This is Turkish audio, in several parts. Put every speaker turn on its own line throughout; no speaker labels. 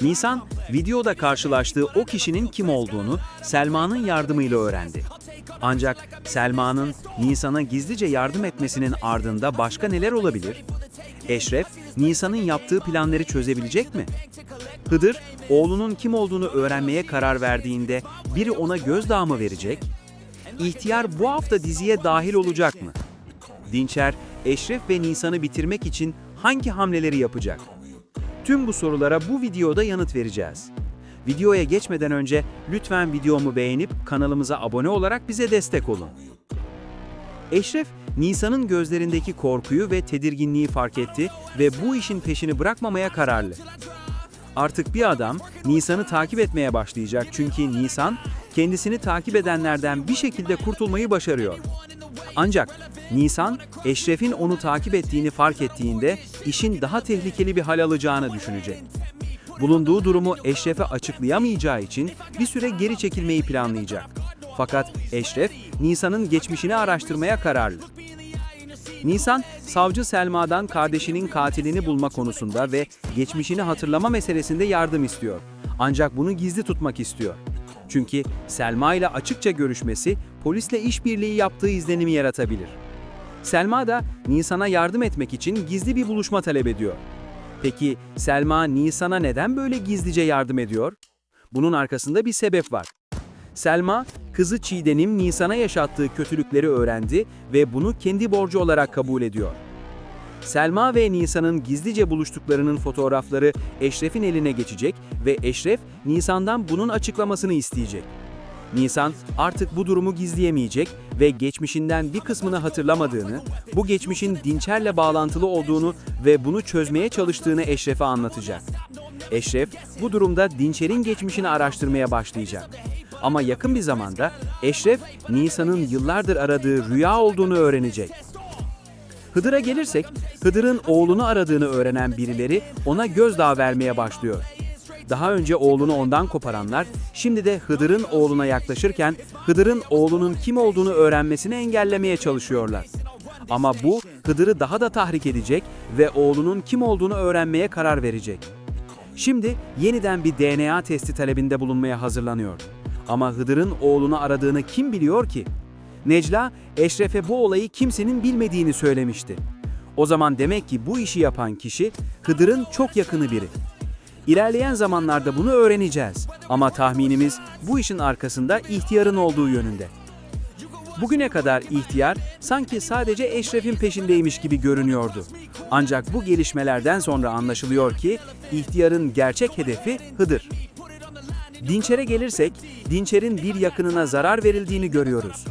Nisan, videoda karşılaştığı o kişinin kim olduğunu Selma'nın yardımıyla öğrendi. Ancak Selma'nın Nisan'a gizlice yardım etmesinin ardında başka neler olabilir? Eşref, Nisan'ın yaptığı planları çözebilecek mi? Hıdır, oğlunun kim olduğunu öğrenmeye karar verdiğinde biri ona gözdağı mı verecek? İhtiyar bu hafta diziye dahil olacak mı? Dinçer, Eşref ve Nisan'ı bitirmek için hangi hamleleri yapacak? Tüm bu sorulara bu videoda yanıt vereceğiz. Videoya geçmeden önce lütfen videomu beğenip kanalımıza abone olarak bize destek olun. Eşref, Nisan'ın gözlerindeki korkuyu ve tedirginliği fark etti ve bu işin peşini bırakmamaya kararlı. Artık bir adam Nisan'ı takip etmeye başlayacak çünkü Nisan kendisini takip edenlerden bir şekilde kurtulmayı başarıyor. Ancak Nisan, Eşref'in onu takip ettiğini fark ettiğinde işin daha tehlikeli bir hal alacağını düşünecek. Bulunduğu durumu Eşref'e açıklayamayacağı için bir süre geri çekilmeyi planlayacak. Fakat Eşref, Nisan'ın geçmişini araştırmaya kararlı. Nisan, savcı Selma'dan kardeşinin katilini bulma konusunda ve geçmişini hatırlama meselesinde yardım istiyor. Ancak bunu gizli tutmak istiyor. Çünkü Selma ile açıkça görüşmesi polisle işbirliği yaptığı izlenimi yaratabilir. Selma da Nisan'a yardım etmek için gizli bir buluşma talep ediyor. Peki Selma Nisan'a neden böyle gizlice yardım ediyor? Bunun arkasında bir sebep var. Selma, kızı Çiğdem'in Nisan'a yaşattığı kötülükleri öğrendi ve bunu kendi borcu olarak kabul ediyor. Selma ve Nisan'ın gizlice buluştuklarının fotoğrafları Eşref'in eline geçecek ve Eşref, Nisan'dan bunun açıklamasını isteyecek. Nisan artık bu durumu gizleyemeyecek ve geçmişinden bir kısmını hatırlamadığını, bu geçmişin Dinçer'le bağlantılı olduğunu ve bunu çözmeye çalıştığını Eşref'e anlatacak. Eşref bu durumda Dinçer'in geçmişini araştırmaya başlayacak. Ama yakın bir zamanda Eşref, Nisan'ın yıllardır aradığı rüya olduğunu öğrenecek. Hıdır'a gelirsek, Hıdır'ın oğlunu aradığını öğrenen birileri ona gözdağı vermeye başlıyor. Daha önce oğlunu ondan koparanlar, şimdi de Hıdır'ın oğluna yaklaşırken Hıdır'ın oğlunun kim olduğunu öğrenmesini engellemeye çalışıyorlar. Ama bu Hıdır'ı daha da tahrik edecek ve oğlunun kim olduğunu öğrenmeye karar verecek. Şimdi yeniden bir DNA testi talebinde bulunmaya hazırlanıyor. Ama Hıdır'ın oğlunu aradığını kim biliyor ki? Necla, Eşref'e bu olayı kimsenin bilmediğini söylemişti. O zaman demek ki bu işi yapan kişi Hıdır'ın çok yakını biri. İlerleyen zamanlarda bunu öğreneceğiz ama tahminimiz bu işin arkasında ihtiyarın olduğu yönünde. Bugüne kadar ihtiyar sanki sadece Eşref'in peşindeymiş gibi görünüyordu. Ancak bu gelişmelerden sonra anlaşılıyor ki ihtiyarın gerçek hedefi Hıdır. Dinçer'e gelirsek, Dinçer'in bir yakınına zarar verildiğini görüyoruz.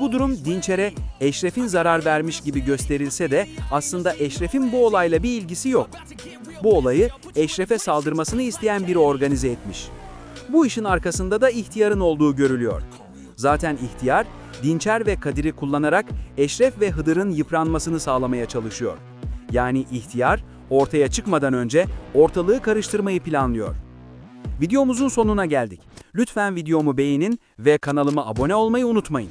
Bu durum Dinçer'e Eşref'in zarar vermiş gibi gösterilse de aslında Eşref'in bu olayla bir ilgisi yok. Bu olayı Eşref'e saldırmasını isteyen biri organize etmiş. Bu işin arkasında da ihtiyarın olduğu görülüyor. Zaten ihtiyar, Dinçer ve Kadir'i kullanarak Eşref ve Hıdır'ın yıpranmasını sağlamaya çalışıyor. Yani ihtiyar, ortaya çıkmadan önce ortalığı karıştırmayı planlıyor. Videomuzun sonuna geldik. Lütfen videomu beğenin ve kanalıma abone olmayı unutmayın.